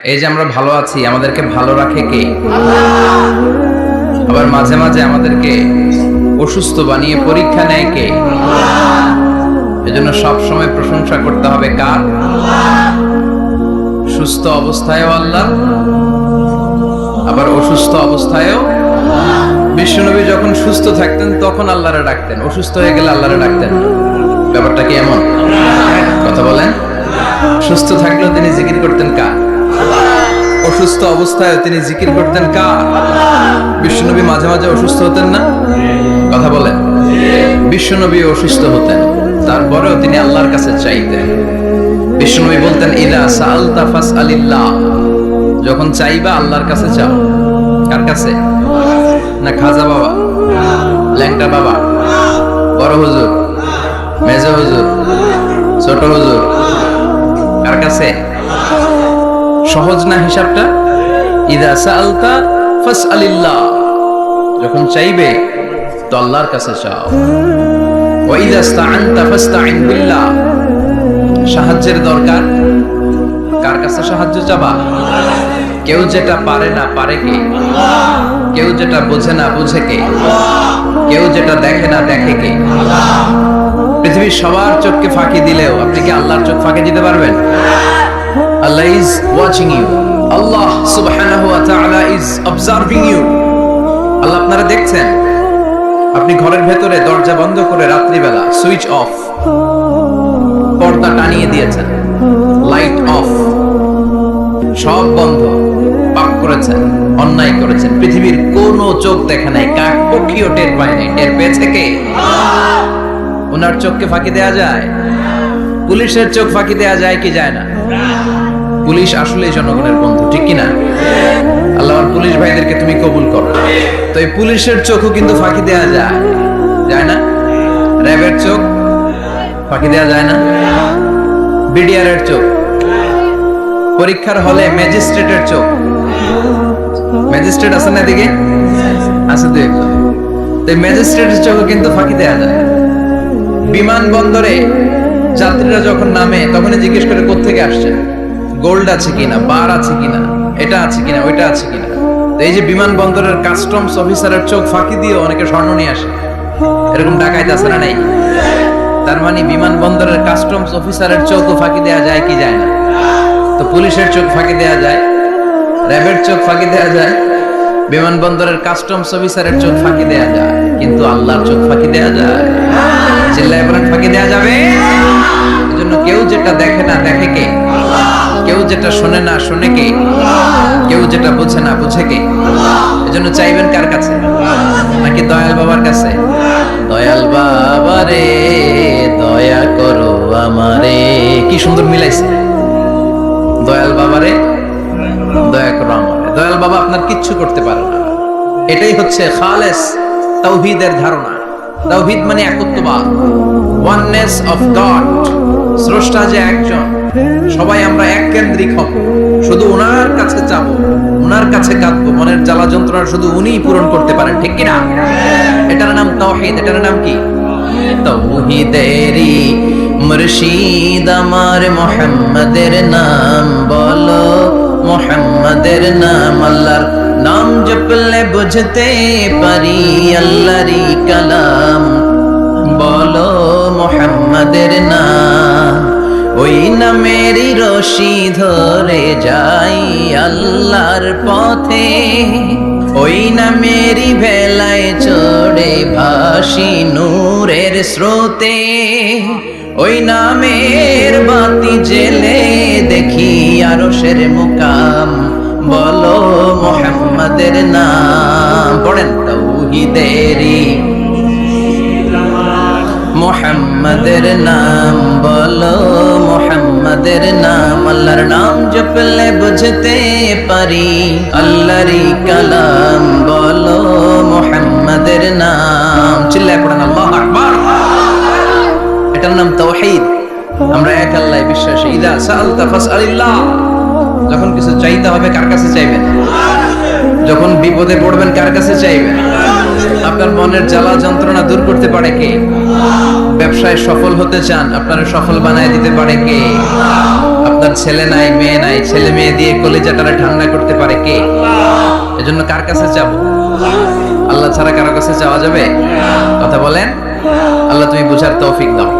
এই যে আমরা ভালো আছি, আমাদেরকে ভালো রাখে কে? আবার মাঝে মাঝে আমাদেরকে অসুস্থ বানিয়ে পরীক্ষা নেয় কে? এজন্য সব সময় প্রশংসা করতে হবে কার? সুস্থ অবস্থায়ও আল্লাহ, আবার অসুস্থ অবস্থায়ও বিশ্বনবী যখন সুস্থ থাকতেন, তখন আল্লাহরে ডাকতেন। অসুস্থ হয়ে গেলে আল্লাহরে ডাকতেন। ব্যাপারটা কি এমন? কথা বলেন? সুস্থ থাকলেও তিনি জিকির করতেন কার অসুস্থ অবস্থায় তিনি জিকির করতেন কার? বিশ্বনবী মাঝে মাঝে অসুস্থ হতেন না? কথা বলেন। বিশ্বনবী অসুস্থ হতেন। তারপরেও তিনি আল্লাহর কাছে চাইতেন। বিশ্বনবী বলতেন, ইদা সাআলতা ফাসআলিল্লাহ। যখন চাইবা আল্লাহর কাছে চাও কার কাছে? না খাজা বাবা? ল্যাংটা বাবা? বড় হুজুর? মেজ হুজুর? ছোট হুজুর? কার কাছে? সহজ না হিসাবটা? ইদা সাআলতা ফাসআলিল্লাহ। যখন চাইবে, তো আল্লাহর কাছে চাও। ইদা ইসতাআনতা বিল্লাহ। সাহায্যের দরকার? কার কাছে সাহায্য চাবা? কেউ যেটা পারে না, পারে কে? কেউ যেটা বোঝে না, বুঝে কে? কেউ যেটা দেখে না, দেখে কে? পৃথিবীর সবার চোখকে ফাঁকি দিলেও আপনি কি আল্লাহর চোখ ফাঁকি দিতে পারবেন? Allah is watching you. Allah subhanahu wa ta'ala is observing you. আল্লাহ আপনারা দেখছেন? আপনি ঘরের ভেতরে দরজা বন্ধ করে রাত্রিবেলা সুইচ অফ পর্দা টানিয়ে দিয়েছেন লাইট অফ সব বন্ধ পাপ করেছেন, অন্যায় করেছেন। পৃথিবীর কোনো চোখ দেখে নাই কাক পক্ষীও টের পায় নাই। টের পেয়েছে কে? ওনার চোখকে ফাঁকি দেয়া যায়? পুলিশের চোখ ফাঁকি দেয়া যায় কি যায় না? পুলিশ আসলে জনগণের বন্ধু, ঠিক কিনা? আল্লাহর পুলিশ ভাইদেরকে তুমি কবুল করো। তো এই পুলিশের চোখও কিন্তু ফাঁকি দেয়া যায়। যায় না? র্যাবের চোখ ফাঁকি দেয়া যায় না? বিডিআরের চোখ। পরীক্ষার হলে ম্যাজিস্ট্রেটের চোখ। ম্যাজিস্ট্রেট আছে না এদিকে? আছে তো একজন। তো ম্যাজিস্ট্রেটের চোখও কিন্তু ফাঁকি দেয়া যায়। বিমানবন্দরে যাত্রীরা যখন নামে, তখনই জিজ্ঞেস করে কোত্থেকে আসছেন? গোল্ড আছে কিনা বার আছে কিনা, এটা আছে কিনা, ওইটা আছে কিনা। এই যে বিমানবন্দরের কাস্টমস অফিসারের চোখ ফাঁকি দিয়ে অনেকে স্বর্ণ নিয়ে আসে। এরকম আছে না নাই? তার মানে বিমানবন্দরের কাস্টমস অফিসারের চোখও ফাঁকি দেওয়া যায় কি যায় না? তো পুলিশের চোখ ফাঁকি দেওয়া যায়, র্যাবের চোখ ফাঁকি দেওয়া যায় বিমানবন্দরের কাস্টমস অফিসারের চোখ ফাঁকি দেওয়া যায়, কিন্তু আল্লাহর চোখ ফাঁকি দেওয়া যায়। বলেন, ফাঁকি দেওয়া যাবে? এজন্য কেউ যেটা দেখে না, দেখে কে? যেটা শোনে না শোনে কে? কেউ যেটা বোঝে না বুঝে কে? এজন্য চাইবেন কার কাছে? নাকি দয়াল বাবার কাছে? দয়াল বাবা রে দয়া করো আমারে। কি সুন্দর মিলাইছে। দয়াল বাবারে দয়া করো আমারে। দয়াল বাবা আপনার কিচ্ছু করতে পারে না। এটাই হচ্ছে খালেস তাওহীদের ধারণা। তাওহীদ মানে একত্ববাদ। ওয়াননেস অফ গড স্রষ্টা যে একজন, সবাই আমরা এক কেন্দ্রিক হব। শুধু ওনার কাছে যাব, ওনার কাছে কাঁদবো মনের জ্বালা যন্ত্রণা শুধু উনিই পূরণ করতে পারেন, ঠিক কি না এটার নাম তাওহীদ, এটার নাম কি? তৌহিদেরি মুর্শিদ আমার, মোহাম্মদের নাম বলো, মোহাম্মদের নাম আল্লাহর নাম জপলে বুঝতে পারি, আল্লাহরই কালাম বলো, মোহাম্মদের নাম ওই নামেরই রশি ধরে যাই আল্লাহর পথে। ওই নামেরই ভেলায় চড়ে ভাসি নূরের স্রোতে। ওই নামের বাতি জেলে দেখি আরশের মুকাম। বলো মোহাম্মদের নাম, পড়েন তৌহিদেরি মোহাম্মদের নাম বলো মোহাম্মদের নাম? আল্লাহর নাম জপলে বুঝতে পারি। আল্লাহরই কালাম বলো মোহাম্মদের নাম। চিল্লায় পড়েন আল্লাহ এটার নাম তাওহীদ। আমরা এক আল্লাহ বিশ্বাসী। ইদা সাআলতা ফাসআলিল্লাহ। যখন কিছু চাইতে হবে কার কাছে চাইবেন? যখন বিপদে পড়বেন কার কাছে চাইবেন? আপনার মনের জ্বালা যন্ত্রণা দূর করতে পারে কে? ব্যবসায় সফল হতে চান, আপনারা সফল বানায় দিতে পারে কে? আপনার ছেলে নাই, মেয়ে নাই, ছেলে মেয়ে দিয়ে কলিজাটারে ঠান্ডা করতে পারে কে? এজন্য কার কাছে যাব? আল্লাহ ছাড়া কারও কাছে যাওয়া যাবে? কথা বলেন? আল্লাহ তুমি বুঝার তৌফিক দাও।